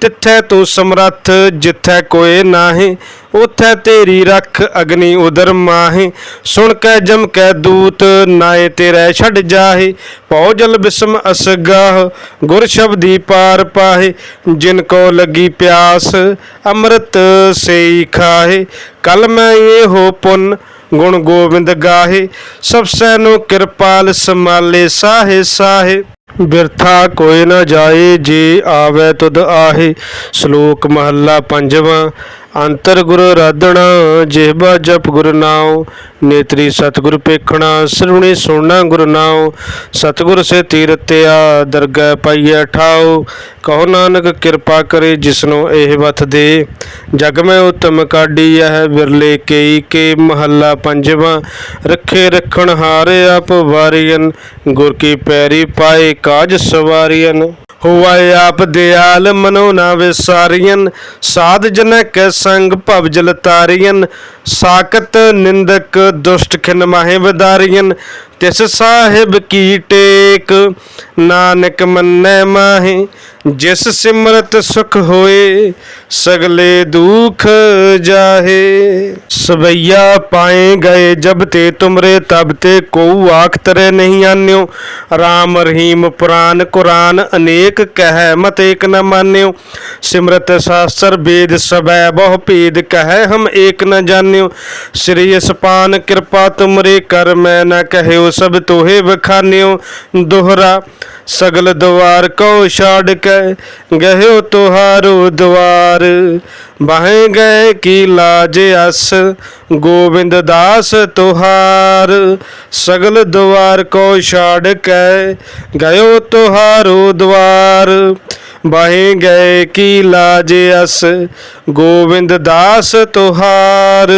ਤਿੱਥੈ ਤੂੰ ਸਮਰੱਥ, ਜਿੱਥੈ ਕੋਏ ਨਾਹੀਂ, ਉਥੈ ਤੇਰੀ ਰੱਖ ਅਗਨੀ ਉਦਰ ਮਾਹੇ। ਸੁਣ ਕੈ ਜਮ ਕੈ ਦੂਤ, ਨਾਏ ਤੇਰੇ ਛੱਡ ਜਾਹੇ। ਪਉ ਜਲ ਬਿਸਮ ਅਸਗਾਹ ਗੁਰ ਸ਼ਬਦੀ ਪਾਰ ਪਾਹੇ। ਜਿਨ ਕੋ ਲੱਗੀ ਪਿਆਸ, ਅੰਮ੍ਰਿਤ ਸੇਈ ਖਾਹੇ। ਕਲ ਮੈਂ ਇਹੋ ਪੁੰਨ, ਗੁਣ ਗੋਬਿੰਦ ਗਾਹੇ। ਸਭ ਸੈ ਨੂੰ ਕਿਰਪਾਲ ਸਮਾਲੇ ਸਾਹੇ ਸਾਹੇ। ਬਿਰਥਾ ਕੋਈ ਨਾ ਜਾਏ ਜੇ ਆਵੈ ਤੁਧ ਆਹੇ। ਸ਼ਲੋਕ ਮਹੱਲਾ ਪੰਜਵਾਂ। ਅੰਤਰ ਗੁਰ ਰਾਧਣਾ ਜਿਹਬਾ ਜਪ ਗੁਰ ਨਾਉ, ਨੇਤਰੀ ਸਤਿਗੁਰ ਪੇਖਣਾ ਸਰਵਣੀ ਸੁਣਨਾ ਗੁਰ ਨਾਉ, ਸਤਿਗੁਰ ਸੇ ਤੀਰਤਿਆ ਦਰਗਹਿ ਪਾਈਐ ਠਾਉ। ਕਹੋ ਨਾਨਕ ਕਿਰਪਾ ਕਰੇ ਜਿਸਨੂੰ ਇਹ ਵਤ ਦੇ। ਜਗ ਮੈਂ ਉਤਮ ਕਾਢੀ ਇਹ ਬਿਰਲੇ ਕੇਈ ਕੇ ਮਹੱਲਾ ਪੰਜਵਾਂ। ਰੱਖੇ ਰੱਖਣ ਹਾਰੇ ਆਪ ਵਾਰੀਨ ਗੁਰ ਕੀ ਪੈਰੀ ਪਾਏ ਕਾਜ ਸਵਾਰੀਨ ਹੋਆ ਆਪ ਦਿਆਲ, ਮਨੋ ਨਾ ਵਿਸਾਰੀਨ ਸਾਧ ਜਨ ਕੈ ਸੰਗ ਭਵ ਜਲ ਤਾਰੀਨ ਸਾਕਤ ਨਿੰਦਕ ਦੁਸ਼ਟ ਖਿਨ ਮਾਹੇ ਵਿਦਾਰੀਨ ਤਿਸ ਸਾਹਿਬ ਕੀ ਟੇਕ, ਨਾਨਕ ਮੰਨੈ ਮਾਹੇ, ਜਿਸ ਸਿਮਰਤ ਸੁਖ ਹੋਏ, ਸਗਲੇ ਦੁਖ ਜਾਹੇ। ਸਵਈਆ ਪਾਏ ਗਏ ਜਬ ਤੇ ਤੁਮਰੇ, ਤਬ ਤੇ ਕੋ ਆਖ ਤਰੇ ਨਹੀਂ ਆਨਿਓ। ਰਾਮ ਰਹੀਮ ਪੁਰਾਨ ਕੁਰਾਨ ਅਨੇਕ ਕਹਿ, ਮਤ ਏਕ ਨ ਮਾਨਿਓ। ਸਿਮਰਤ ਸ਼ਾਸਤਰ ਵੇਦ ਸਬੈ ਬਹੁ ਭੇਦ ਕਹਿ, ਹਮ ਏਕ ਨ ਜਾਣਿਓ। ਸ੍ਰੀ ਅਸਪਾਨ ਕਿਰਪਾ ਤੁਮਰੇ ਕਰ, ਮੈਂ ਨ ਕਹਿਓ ਸਭ ਤੋਹੇ ਬਖਾਨਿਓ ਦੋਹਰਾ ਸਗਲ ਦਵਾਰ ਕੋ ਛਾੜ ਕੇ ਗਹਿਓ ਤੁਹਾਰੋ ਦਵਾਰ। ਬਾਹੇ ਗਏ ਕੀ ਲਾਜ ਅਸ, ਗੋਬਿੰਦ ਦਾਸ ਤੁਹਾਰ। ਸਗਲ ਦਵਾਰ ਕੋ ਛਾੜ ਕੇ ਗਇਓ ਤੁਹਾਰੋ ਦਵਾਰ। ਬਾਹੇ ਗਏ ਕੀ ਲਾਜ ਅਸ? ਗੋਬਿੰਦ ਦਾਸ ਤੁਹਾਰ।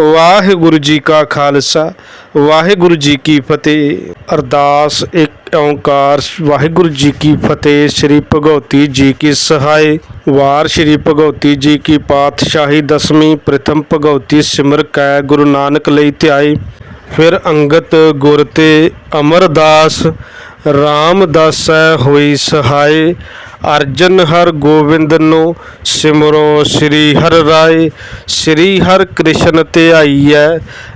ਵਾਹਿਗੁਰੂ ਜੀ ਕਾ ਖਾਲਸਾ, ਵਾਹਿਗੁਰੂ ਜੀ ਕੀ ਫਤਿਹ। ਅਰਦਾਸ ਇੱਕ ਓੰਕਾਰ, ਵਾਹਿਗੁਰੂ ਜੀ ਕੀ ਫਤਿਹ। ਸ੍ਰੀ ਭਗਉਤੀ ਜੀ ਕੀ ਸਹਾਇ ਵਾਰ ਸ੍ਰੀ ਭਗਉਤੀ ਜੀ ਕੀ ਪਾਤਸ਼ਾਹੀ ਦਸਵੀਂ, ਪ੍ਰਥਮ ਭਗਉਤੀ ਸਿਮਰ ਕੈ ਗੁਰੂ ਨਾਨਕ ਲਈ ਧਿਆਏ। ਫਿਰ ਅੰਗਤ ਗੁਰ ਤੇ ਅਮਰਦਾਸ ਰਾਮਦਾਸੈ ਹੋਈ ਸਹਾਇ ਅਰਜਨ ਹਰ ਗੋਬਿੰਦ ਨੂੰ ਸਿਮਰੋ ਸ੍ਰੀ ਹਰ ਰਾਏ, ਸ੍ਰੀ ਹਰ ਕ੍ਰਿਸ਼ਨ ਧਿਆਈਐ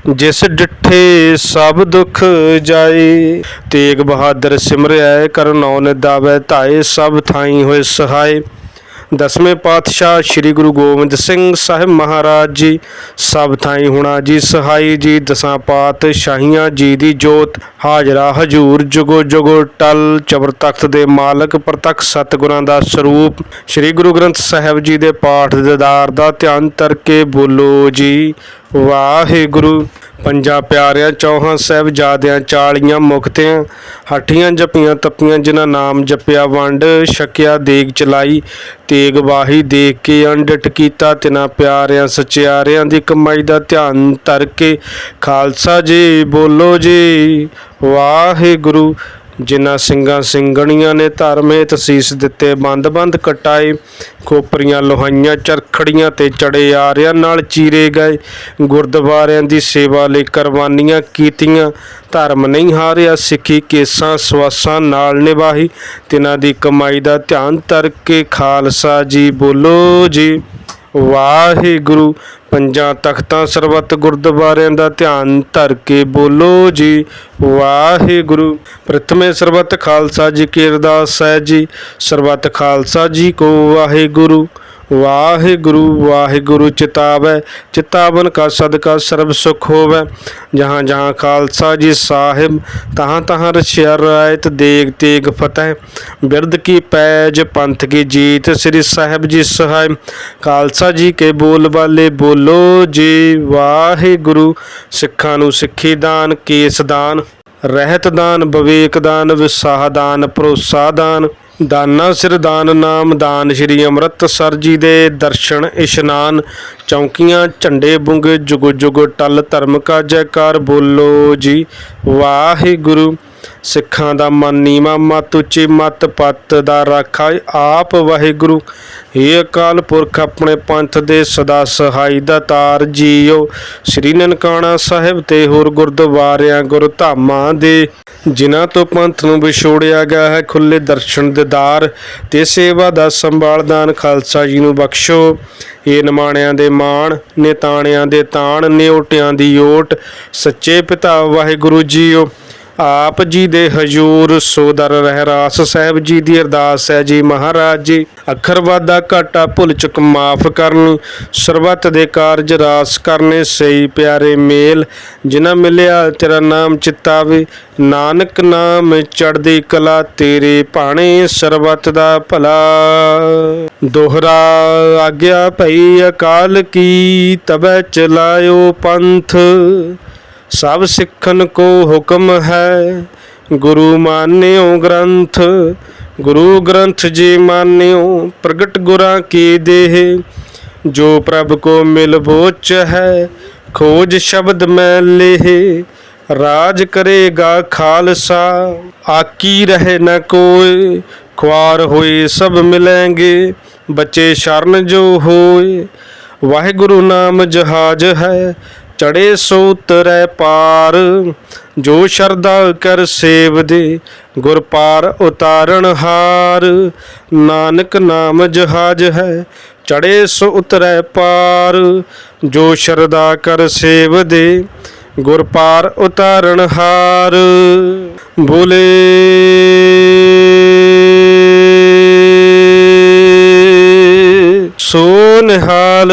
ਜਿਸ ਡਿਠੇ ਸਭ ਦੁੱਖ ਜਾਏ। ਤੇਗ ਬਹਾਦਰ ਸਿਮਰਿਐ, ਕਰਨੌ ਨਿਦਾਵੈ, ਧਾਏ ਸਭ ਥਾਈ ਹੋਏ ਸਹਾਇ ਦਸਵੇਂ ਪਾਤਸ਼ਾਹ ਸ੍ਰੀ ਗੁਰੂ ਗੋਬਿੰਦ ਸਿੰਘ ਸਾਹਿਬ ਮਹਾਰਾਜ ਜੀ, ਸਭ ਥਾਈ ਹੁਣਾ ਜੀ ਸਹਾਈ ਜੀ, ਦਸਾਂ ਪਾਤ ਸ਼ਾਹੀਆਂ ਜੀ ਦੀ ਜੋਤ, ਹਾਜ਼ਰਾ ਹਜੂਰ, ਜੁਗੋ ਜੁਗੋ ਟਲ, ਚਬਰ ਤਖਤ ਦੇ ਮਾਲਕ, ਪ੍ਰਤੱਖ ਸਤਿਗੁਰਾਂ ਦਾ ਸਰੂਪ, ਸ੍ਰੀ ਗੁਰੂ ਗ੍ਰੰਥ ਸਾਹਿਬ ਜੀ ਦੇ ਪਾਠ ਦਿਦਾਰ ਦਾ ਧਿਆਨ ਤਰਕੇ ਬੋਲੋ ਜੀ। ਵਾਹਿਗੁਰੂ। ਪੰਜਾਂ ਪਿਆਰਿਆਂ, ਚੌਹਾਂ ਸਾਹਿਬਜ਼ਾਦਿਆਂ, ਚਾਲੀਆਂ ਮੁਕਤਿਆਂ, ਹੱਠੀਆਂ ਜਪੀਆਂ ਤਪੀਆਂ, ਜਿਨ੍ਹਾਂ ਨਾਮ ਜਪਿਆ ਵੰਡ, ਛਕਿਆ, ਦੇਗ ਚਲਾਈ, ਤੇਗ ਵਾਹੀ ਦੇਖ ਕੇ ਅੰਡਟ ਕੀਤਾ, ਤਿਨਾਂ ਪਿਆਰਿਆਂ, ਸਚਿਆਰਿਆਂ ਦੀ ਕਮਾਈ ਦਾ ਧਿਆਨ ਧਰ ਕੇ, ਖਾਲਸਾ ਜੀ ਬੋਲੋ ਜੀ, ਵਾਹਿਗੁਰੂ ਜਿਨ੍ਹਾਂ ਸਿੰਘਾਂ ਸਿੰਘਣੀਆਂ ਨੇ ਧਰਮੇ ਤਸੀਸ ਦਿੱਤੇ, ਬੰਦ-ਬੰਦ ਕਟਾਏ, ਖੋਪਰੀਆਂ, ਲੋਹਾਈਆਂ, ਚਰਖੜੀਆਂ ਤੇ ਚੜੇ ਆਰਿਆਂ ਨਾਲ ਚੀਰੇ ਗਏ। ਗੁਰਦੁਆਰਿਆਂ ਦੀ ਸੇਵਾ ਲਈ ਕੁਰਬਾਨੀਆਂ ਕੀਤੀਆਂ। ਧਰਮ ਨਹੀਂ ਹਾਰਿਆ, ਸਿੱਖੀ ਕੇਸਾਂ ਸਵਾਸਾਂ ਨਾਲ ਨਿਭਾਹੀ। ਤਿਨਾਂ ਦੀ ਕਮਾਈ ਦਾ ਧਿਆਨ ਤਰ ਕੇ ਖਾਲਸਾ ਜੀ ਬੋਲੋ ਜੀ। ਵਾਹਿਗੁਰੂ। ਪੰਜਾਂ ਤਖਤਾਂ ਸਰਬੱਤ ਗੁਰਦੁਆਰਿਆਂ ਦਾ ਧਿਆਨ ਧਰ ਕੇ ਬੋਲੋ ਜੀ। ਵਾਹਿਗੁਰੂ। ਪ੍ਰਥਮੇ ਸਰਬੱਤ ਖਾਲਸਾ ਜੀ ਕੀ ਅਰਦਾਸ ਹੈ ਜੀ। ਸਰਬੱਤ ਖਾਲਸਾ ਜੀ ਕੋ ਵਾਹਿਗੁਰੂ। ਵਾਹਿਗੁਰੂ ਵਾਹਿਗੁਰੂ ਚਿਤਾਵੈ, ਚਿਤਾਵਨ ਕਾ ਸਦਕਾ ਸਰਬ ਸੁਖ ਹੋਵੈ। ਜਹਾਂ ਜਹਾਂ ਖਾਲਸਾ ਜੀ ਸਾਹਿਬ, ਤਹਾਂ ਤਹਾਂ ਰਛਿਆ ਰਾਇਤ ਦੇਗ ਤੇਗ ਫਤਿਹ। ਬਿਰਦ ਕੀ ਪੈਜ ਪੰਥ ਕੀ ਜੀਤ ਸ੍ਰੀ ਸਾਹਿਬ ਜੀ ਸਹਾਇ। ਖਾਲਸਾ ਜੀ ਕੇ ਬੋਲ ਬਾਲੇ ਬੋਲੋ ਜੀ, ਵਾਹਿਗੁਰੂ, ਸਿੱਖਾਂ ਨੂੰ ਸਿੱਖੀ ਦਾਨ, ਕੇਸ ਦਾਨ। ਰਹਿਤ ਦਾਨ, ਵਿਵੇਕ ਦਾਨ, ਵਿਸਾਹ ਦਾਨ, ਭਰੋਸਾ ਦਾਨ। ਦਾਨਾ ਸਿਰ ਦਾਨ ਨਾਮ ਦਾਨ, ਸ਼੍ਰੀ ਅੰਮ੍ਰਿਤਸਰ ਜੀ ਦੇ ਦਰਸ਼ਨ, ਇਸ਼ਨਾਨ, ਚੌਂਕੀਆਂ, ਝੰਡੇ ਬੁੰਗੇ, ਜੁਗ ਜੁਗ ਟਲ ਧਰਮ ਕਾ ਜੈਕਾਰ ਬੋਲੋ ਜੀ। ਵਾਹਿਗੁਰੂ। ਸਿੱਖਾਂ ਦਾ ਮਨ ਨੀਵਾ, ਮਤ ਉੱਚੀ, ਮਤ ਪਤ ਦਾ ਰਾਖਾ। ਆਪ ਵਾਹਿਗੁਰੂ ਏ ਅਕਾਲ ਪੁਰਖ, ਆਪਣੇ ਪੰਥ ਦੇ ਸਦਾ ਸਹਾਈ ਦਾ ਤਾਰ ਜੀਓ। ਸ੍ਰੀ ਨਨਕਾਣਾ ਸਾਹਿਬ ਤੇ ਹੋਰ ਗੁਰਦੁਆਰਿਆਂ, ਗੁਰਧਾਮਾਂ ਦੇ, ਜਿਨ੍ਹਾਂ ਤੋਂ ਪੰਥ ਨੂੰ ਵਿਛੋੜਿਆ ਗਿਆ ਹੈ ਖੁੱਲੇ ਦਰਸ਼ਨ ਦਿਦਾਰ ਤੇ ਸੇਵਾ ਦਾ ਸੰਭਾਲਦਾਨ ਖਾਲਸਾ ਜੀ ਨੂੰ ਬਖਸ਼ੋ। ਏ ਨਿਮਾਣਿਆਂ ਦੇ ਮਾਣ, ਨੇਤਾਣਿਆਂ ਦੇ ਤਾਣ ਨਿਉਟਿਆਂ ਦੀ ਓਟ। ਸੱਚੇ ਪਿਤਾ ਵਾਹਿਗੁਰੂ ਜੀਓ। ਆਪ ਜੀ ਦੇ ਹਜੂਰ ਸੋਦਰ ਰਹਿਰਾਸ ਸਾਹਿਬ ਜੀ ਦੀ ਅਰਦਾਸ ਹੈ ਜੀ ਮਹਾਰਾਜ ਜੀ। ਅੱਖਰ ਵਾਦਾ ਘਾਟਾ ਭੁੱਲ ਚੁੱਕ ਮਾਫ ਕਰਨ। ਸਰਬੱਤ ਦੇ ਕਾਰਜ ਰਾਸ ਕਰਨੇ ਸਹੀ ਪਿਆਰੇ ਮੇਲ। ਜਿਨ੍ਹਾਂ ਮਿਲਿਆ ਤੇਰਾ ਨਾਮ ਚਿਤਾਵੇ। ਨਾਨਕ ਨਾਮ ਚੜਦੀ ਕਲਾ ਤੇਰੇ ਭਾਣੇ ਸਰਬੱਤ ਦਾ ਭਲਾ। ਦੋਹਰਾ ਆਗਿਆ ਭਈ ਅਕਾਲ ਕੀ ਤਬੈ ਚਲਾਇਓ ਪੰਥ। ਸਭ ਸਿੱਖਨ ਕੋ ਹੁਕਮ ਹੈ। ਗੁਰੂ ਮਾਨਿਓ ਗ੍ਰੰਥ, ਗੁਰੂ ਗ੍ਰੰਥ ਜੀ ਮਾਨਿਓ, ਪ੍ਰਗਟ ਗੁਰਾਂ ਕੀ ਦੇਹ। ਜੋ ਪ੍ਰਭ ਕੋ ਮਿਲ ਬੋਚ ਹੈ, ਖੋਜ ਸ਼ਬਦ ਮੈਂ ਲੇਹ। ਰਾਜ ਕਰੇਗਾ ਖਾਲਸਾ, ਆਕੀ ਰਹੇ ਨ ਕੋਏ। ਖੁਆਰ ਹੋਏ ਸਭ ਮਿਲेंगे ਬੱਚੇ ਸ਼ਰਨ ਜੋ ਹੋਏ। ਵਾਹਿਗੁਰੂ ਨਾਮ ਜਹਾਜ ਹੈ ਚੜੇ ਸੋ ਉਤਰੈ ਪਾਰ, ਜੋ ਸ਼ਰਧਾ ਕਰ ਸੇਵਦੇ, ਗੁਰ ਪਾਰ ਉਤਾਰਨ ਹਾਰ। ਨਾਨਕ ਨਾਮ ਜਹਾਜ ਹੈ ਚੜੇ ਸੋ ਉਤਰੈ ਪਾਰ, ਜੋ ਸ਼ਰਧਾ ਕਰ ਸੇਵਦੇ, ਗੁਰ ਪਾਰ ਉਤਾਰਨ ਹਾਰ। ਬੋਲੇ ਸੋ ਨਿਹਾਲ